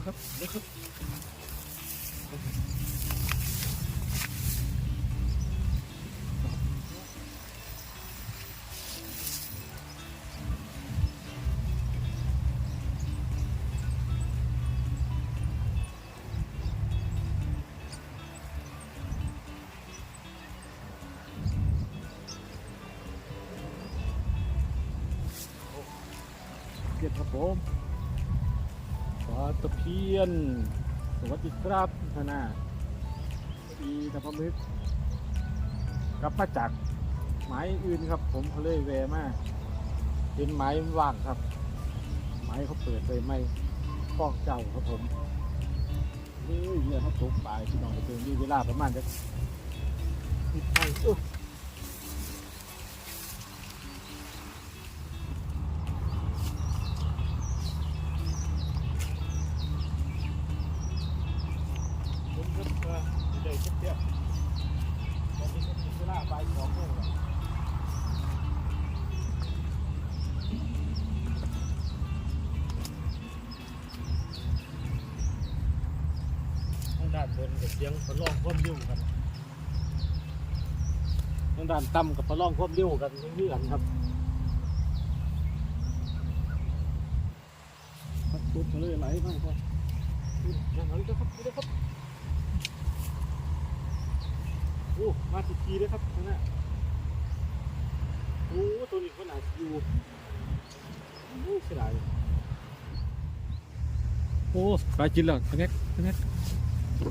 แล้วครับแล้วครับเพียนครับผมปลา ตะเพียน สวัสดีครับธนาอีนพมึกกลับมาจากไม้อื่นครับ ผมเขาเลยแวมาเป็นไม้ว่างครับ ไม้เขาเปิดเลยไม่ฟอกเจ้าครับผมนี่เรือเขาตกปลายพี่น้องไปเจอมีเวลาประมาณจะสิบไป ทางด้านบนกับเสียงประลองความเร็วกันทางด้านต่ำกับประลองความเร็วกันเรื่อยๆครับครับตุดมาเลยไหลมากครับอย่างนั้นก็ครับนี่นะครับโอ้มาทีทีเลยครับนั่นน่ะโอ้ตัวนี้ก็หนาอยู่โอ้เสียดายโอ้ปลาจินแล้วตะแงกตะแงกโอ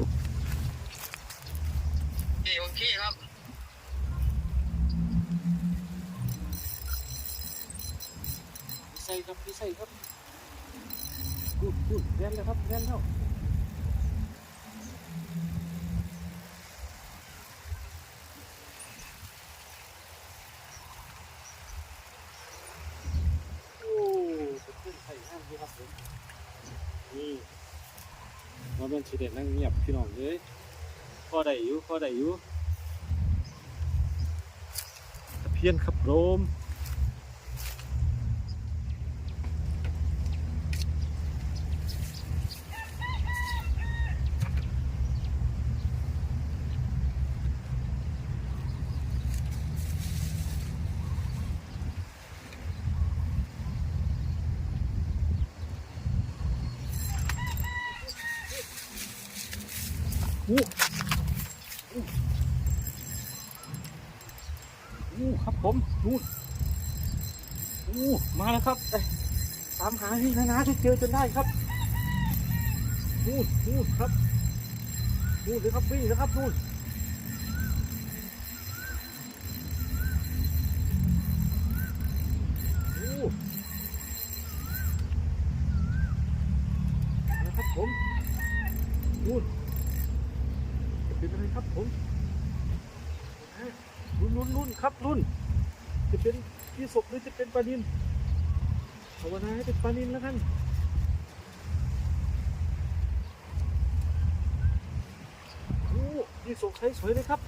เคโอเคครับพี่ใส่ครับพี่ใส่ครับพูดพูดเรียนเลยครับเรียนแล้วโอ้เป็นเพื่อนใส่ห้างดีครับผมนี่ มาเป็นสีเด่นนั่งเงียบพี่น้องเลยพอได้อยู่พอได้อยู่ตะเพียนครับโรม อู้อู้ครับผมนู่นอู้มาแล้วครับเอ้ยตามหาที่นาที่เจอจนได้ครับนู่นนู่นครับนู่นเลยครับวิ่งแล้วครับนู่นอู้ครับผมนู่น เป็นอะไรครับผมรุ่นรุ่นรุ่นครับรุ่น จะเป็นพี่ศกหรือจะเป็นปลานินภาวนาให้เป็นปลานินแล้วกันโอ้พี่ศกใช้สวยเลยครับ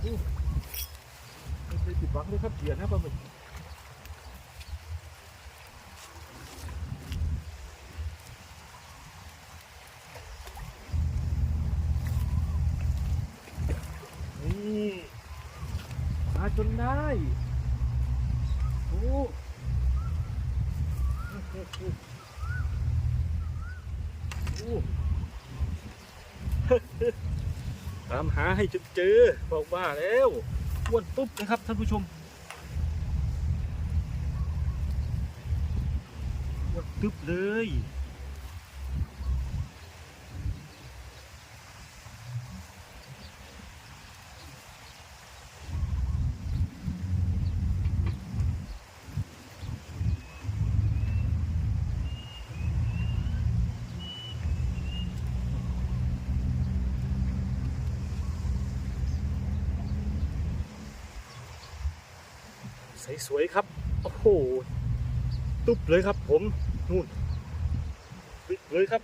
โอ้ไม่เคยติดหวังเลยครับเดียนะปลาหมึก นี่มา จนได้โอ้ตามหาให้จนเจอบอกว่าแล้วอ้วนปุ๊บนะครับท่านผู้ชมอ้วนตึ๊บเลย สวยครับ โอ้โห ตุ๊บเลยครับผม นู่นบิ๊กเลยครับ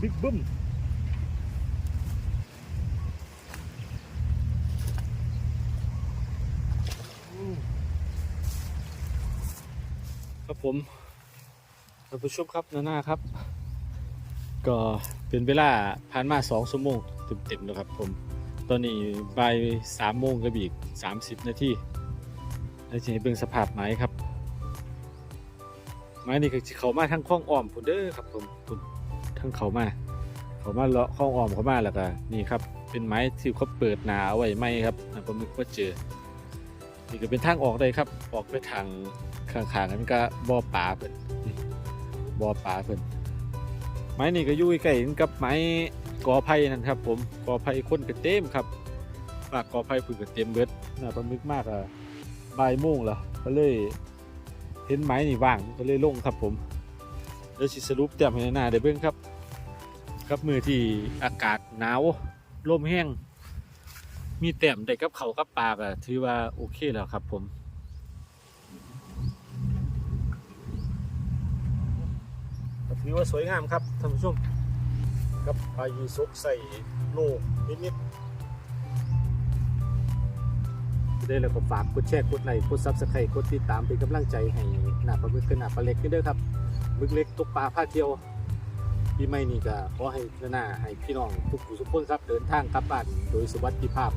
บิ๊กบึ้มครับผมท่านผู้ชมครับหนานาครับ ก็เป็นเวลาผ่านมาสองชั่วโมงเต็มๆแล้วครับผม ตอนนี้บ่ายสามโมงกับอีกสามสิบนาที แล้วจะให้เบิ่งสภาพไม้ครับ ไม้นี่ก็สิเขามาทั้งคล้องอ้อมพุ่นเด้อครับผมพุ่นทั้งเขามา เขามาเลาะคล้องอ้อมเขามาแล้วก็นี่ครับ เป็นไม้ที่เขาเปิดหนาเอาไว้ไหมครับนะผมนึกว่าเจอ นี่ก็เป็นทางออกได้ครับ ออกไปทางข้างๆนั้นก็บ่อปลาเพิ่นบ่อปลาเพิ่นไม้นี่ก็ยู่ใกล้กับไม้กอไผ่นั่นครับ ผมกอไผ่คนก็เต็มครับปากกอไผ่พิ่นก็เต็มเบิดน่าประมึกมากอะ บ่ายโมงแล้วก็เลยเห็นไม้นี่ว่างก็เลยลงครับผมเดี๋ยวสิสรุปแต้มให้หน้าได้เบิ่งครับ ครับมือที่อากาศหนาวลมแห้ง มีแต้มได้กับเขากับปลาก็ถือว่าโอเคแล้วครับผมถือว่าสวยงามครับท่านผู้ชมกับปลายีสกใส่โลนิดๆ ได้แล้วก็ฝากกดแชร์กดไลค์กดซับสไครต์กดติดตามเป็นกำลังใจให้หน้าปลาบึกกับหน้าปลาเล็กนี่เด้อครับบึกเล็กตกปลาพาเที่ยวปีใหม่นี้ก็ขอให้หน้าให้พี่น้องทุกผู้ทุกคนครับเดินทางกลับบ้านโดยสวัสดิภาพ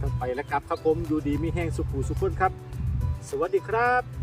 ทั้งไปและกลับครับผมอยู่ดีมีแห้งสุขผู้สุขคนครับ สวัสดีครับ